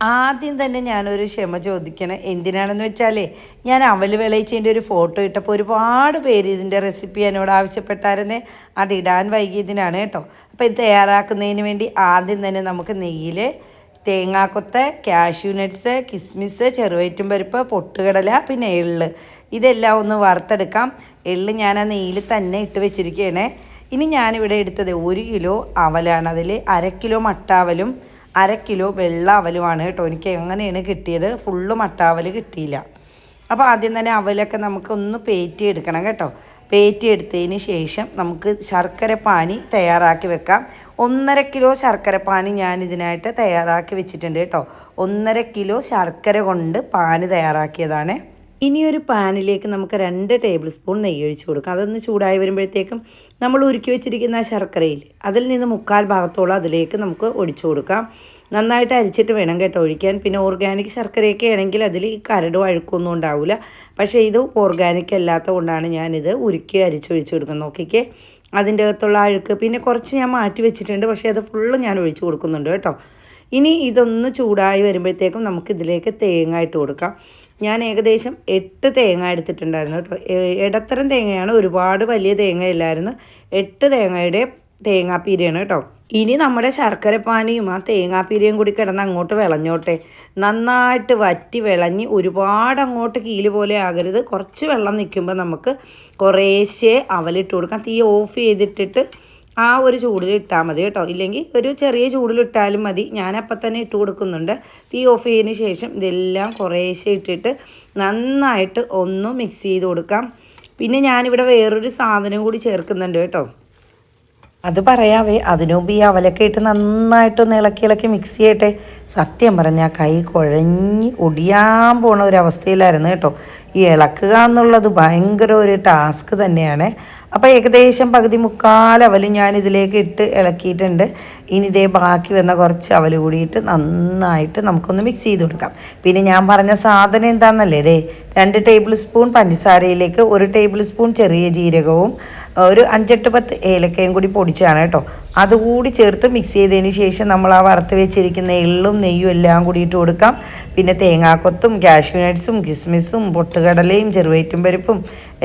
ആദ്യം തന്നെ ഞാനൊരു ക്ഷമ ചോദിക്കണം. എന്തിനാണെന്ന് വെച്ചാലേ ഞാൻ അവൽ വിളയിച്ചതിന്റെ ഒരു ഫോട്ടോ ഇട്ടപ്പോൾ ഒരുപാട് പേര് ഇതിന്റെ റെസിപ്പി എന്നോട് ആവശ്യപ്പെട്ടായിരുന്നേ. അതിടാൻ വൈകിയതിനാണ് കേട്ടോ. അപ്പോൾ ഇത് തയ്യാറാക്കുന്നതിന് വേണ്ടി ആദ്യം തന്നെ നമുക്ക് നെയ്യിൽ തേങ്ങാക്കൊത്ത് കാഷ്യൂ നട്ട്സ് കിസ്മിസ് ചെറുവയറ്റും പരിപ്പ് പൊട്ടുകടല പിന്നെ എള്ള്. ഇതെല്ലാം ഒന്ന് വറുത്തെടുക്കാം. എള്ള് ഞാൻ ആ നെയ്യിൽ തന്നെ ഇട്ട് വെച്ചിരിക്കുകയാണ്. ഇനി ഞാനിവിടെ എടുത്തത് ഒരു കിലോ അവലാണ്. അതിൽ അര കിലോ മട്ടാവലും അര കിലോ വെള്ള അവലുമാണ് കേട്ടോ. എനിക്ക് എങ്ങനെയാണ് കിട്ടിയത്? ഫുള്ള് മട്ടാവൽ കിട്ടിയില്ല. അപ്പോൾ ആദ്യം തന്നെ അവലൊക്കെ നമുക്കൊന്ന് പേറ്റി എടുക്കണം കേട്ടോ. പേറ്റി എടുത്തതിന് ശേഷം നമുക്ക് ശർക്കര പാനി തയ്യാറാക്കി വെക്കാം. ഒന്നര കിലോ ശർക്കര പാനി ഞാൻ ഇതിനായിട്ട് തയ്യാറാക്കി വെച്ചിട്ടുണ്ട് കേട്ടോ. ഒന്നര കിലോ ശർക്കര കൊണ്ട് പാനി തയ്യാറാക്കിയതാണ്. ഇനി ഒരു പാനിലേക്ക് നമുക്ക് രണ്ട് ടേബിൾ സ്പൂൺ നെയ്യ് ഒഴിച്ച് കൊടുക്കാം. അതൊന്ന് ചൂടായി വരുമ്പോഴത്തേക്കും നമ്മൾ ഉരുക്കി വെച്ചിരിക്കുന്ന ശർക്കരയിൽ അതിൽ നിന്ന് മുക്കാൽ ഭാഗത്തോളം അതിലേക്ക് നമുക്ക് ഒഴിച്ചു കൊടുക്കാം. നന്നായിട്ട് അരിച്ചിട്ട് വേണം കേട്ടോ ഒഴിക്കാൻ. പിന്നെ ഓർഗാനിക് ശർക്കരയൊക്കെ ആണെങ്കിൽ അതിൽ ഈ കരടും അഴുക്കൊന്നും ഉണ്ടാവില്ല പക്ഷേ ഇത് ഓർഗാനിക് അല്ലാത്ത കൊണ്ടാണ് ഞാനിത് ഉരുക്കി അരിച്ചൊഴിച്ച് കൊടുക്കുന്നത്. നോക്കിക്കേ അതിന്റെ അകത്തുള്ള അഴുക്ക്. പിന്നെ കുറച്ച് ഞാൻ മാറ്റി വെച്ചിട്ടുണ്ട്. പക്ഷേ അത് ഫുള്ള് ഞാൻ ഒഴിച്ചു കൊടുക്കുന്നുണ്ട് കേട്ടോ. ഇനി ഇതൊന്ന് ചൂടായി വരുമ്പോഴത്തേക്കും നമുക്ക് ഇതിലേക്ക് തേങ്ങ ഇട്ട് കൊടുക്കാം. ഞാൻ ഏകദേശം എട്ട് തേങ്ങ എടുത്തിട്ടുണ്ടായിരുന്നു കേട്ടോ. ഇടത്തരം തേങ്ങയാണ് ഒരുപാട് വലിയ തേങ്ങ ഇല്ലായിരുന്നു. എട്ട് തേങ്ങയുടെ തേങ്ങാപ്പീരയാണ് കേട്ടോ. ഇനി നമ്മുടെ ശർക്കര പാനിയും ആ തേങ്ങാപ്പീരയും കൂടി കിടന്ന് അങ്ങോട്ട് വിളഞ്ഞോട്ടെ. നന്നായിട്ട് വറ്റി വിളഞ്ഞ് ഒരുപാട് അങ്ങോട്ട് കീൽ പോലെ ആകരുത്. കുറച്ച് വെള്ളം നിൽക്കുമ്പോൾ നമുക്ക് കുറേശ്ശേ അവലിട്ട് കൊടുക്കാം. തീ ഓഫ് ചെയ്തിട്ടിട്ട് ആ ഒരു ചൂടിൽ ഇട്ടാൽ മതി കേട്ടോ. ഇല്ലെങ്കിൽ ഒരു ചെറിയ ചൂടിലിട്ടാലും മതി. ഞാനപ്പം തന്നെ ഇട്ട് കൊടുക്കുന്നുണ്ട്. തീ ഓഫ് ചെയ്തതിന് ശേഷം ഇതെല്ലാം കുറേശ്ശെ ഇട്ടിട്ട് നന്നായിട്ട് ഒന്ന് മിക്സ് ചെയ്ത് കൊടുക്കാം. പിന്നെ ഞാനിവിടെ വേറൊരു സാധനം കൂടി ചേർക്കുന്നുണ്ട് കേട്ടോ. അത് പറയാവേ അതിനു മുമ്പ് ഈ അവലൊക്കെ ഇട്ട് നന്നായിട്ടൊന്ന് ഇളക്കി ഇളക്കി മിക്സ് ചെയ്യട്ടെ. സത്യം പറഞ്ഞാൽ കൈ കുഴഞ്ഞ് ഒടിയാൻ പോണ ഒരു അവസ്ഥയിലായിരുന്നു കേട്ടോ. ഈ ഇളക്കുക എന്നുള്ളത് ഭയങ്കര ഒരു ടാസ്ക് തന്നെയാണ്. അപ്പോൾ ഏകദേശം പകുതി മുക്കാൽ അവൽ ഞാൻ ഇതിലേക്ക് ഇട്ട് ഇളക്കിയിട്ടുണ്ട്. ഇനി ഇതേ ബാക്കി വന്ന കുറച്ച് അവൽ കൂടിയിട്ട് നന്നായിട്ട് നമുക്കൊന്ന് മിക്സ് ചെയ്ത് കൊടുക്കാം. പിന്നെ ഞാൻ പറഞ്ഞ സാധനം എന്താണെന്നല്ലേ ദേ രണ്ട് ടേബിൾ സ്പൂൺ പഞ്ചസാരയിലേക്ക് ഒരു ടേബിൾ സ്പൂൺ ചെറിയ ജീരകവും ഒരു അഞ്ചെട്ട് പത്ത് ഏലക്കയും കൂടി പൊടിച്ചാണ് കേട്ടോ. അതുകൂടി ചേർത്ത് മിക്സ് ചെയ്തതിന് ശേഷം നമ്മൾ ആ വറുത്ത് വെച്ചിരിക്കുന്ന എള്ളും നെയ്യും എല്ലാം കൂടി ഇട്ട് കൊടുക്കാം. പിന്നെ തേങ്ങാക്കൊത്തും കാഷ്യൂനട്ട്സും കിസ്മിസും പൊട്ടുകടലയും ചെറുവയറ്റും പരിപ്പും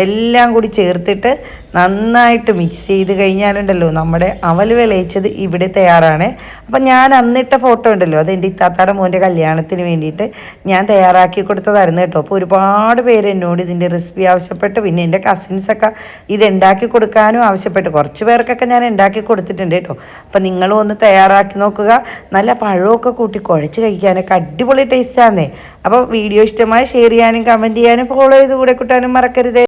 എല്ലാം കൂടി ചേർത്തിട്ട് നന്നായിട്ട് മിക്സ് ചെയ്ത് കഴിഞ്ഞാലുണ്ടല്ലോ നമ്മുടെ അവൽ വിളയിച്ചത് ഇവിടെ തയ്യാറാണ്. അപ്പം ഞാൻ അന്നിട്ട ഫോട്ടോ ഉണ്ടല്ലോ അത് എന്റെ ഇത്താത്താടെ മോന്റെ കല്യാണത്തിന് വേണ്ടിയിട്ട് ഞാൻ തയ്യാറാക്കി കൊടുത്തതായിരുന്നു കേട്ടോ. അപ്പോൾ ഒരുപാട് പേര് എന്നോട് ഇതിന്റെ റെസിപ്പി ആവശ്യപ്പെട്ട്. പിന്നെ എന്റെ കസിൻസൊക്കെ ഇത് ഉണ്ടാക്കി കൊടുക്കാനും ആവശ്യപ്പെട്ട്. കുറച്ച് പേർക്കൊക്കെ ഞാൻ ഉണ്ടാക്കി കൊടുത്തിട്ടുണ്ട് കേട്ടോ. അപ്പം നിങ്ങളും ഒന്ന് തയ്യാറാക്കി നോക്കുക. നല്ല പഴമൊക്കെ കൂട്ടി കുഴച്ച് കഴിക്കാനൊക്കെ അടിപൊളി ടേസ്റ്റാന്നേ അപ്പോൾ വീഡിയോ ഇഷ്ടമായി ഷെയർ ചെയ്യാനും കമന്റ് ചെയ്യാനും ഫോളോ ചെയ്ത് കൂടെ കൂട്ടാനും മറക്കരുത്.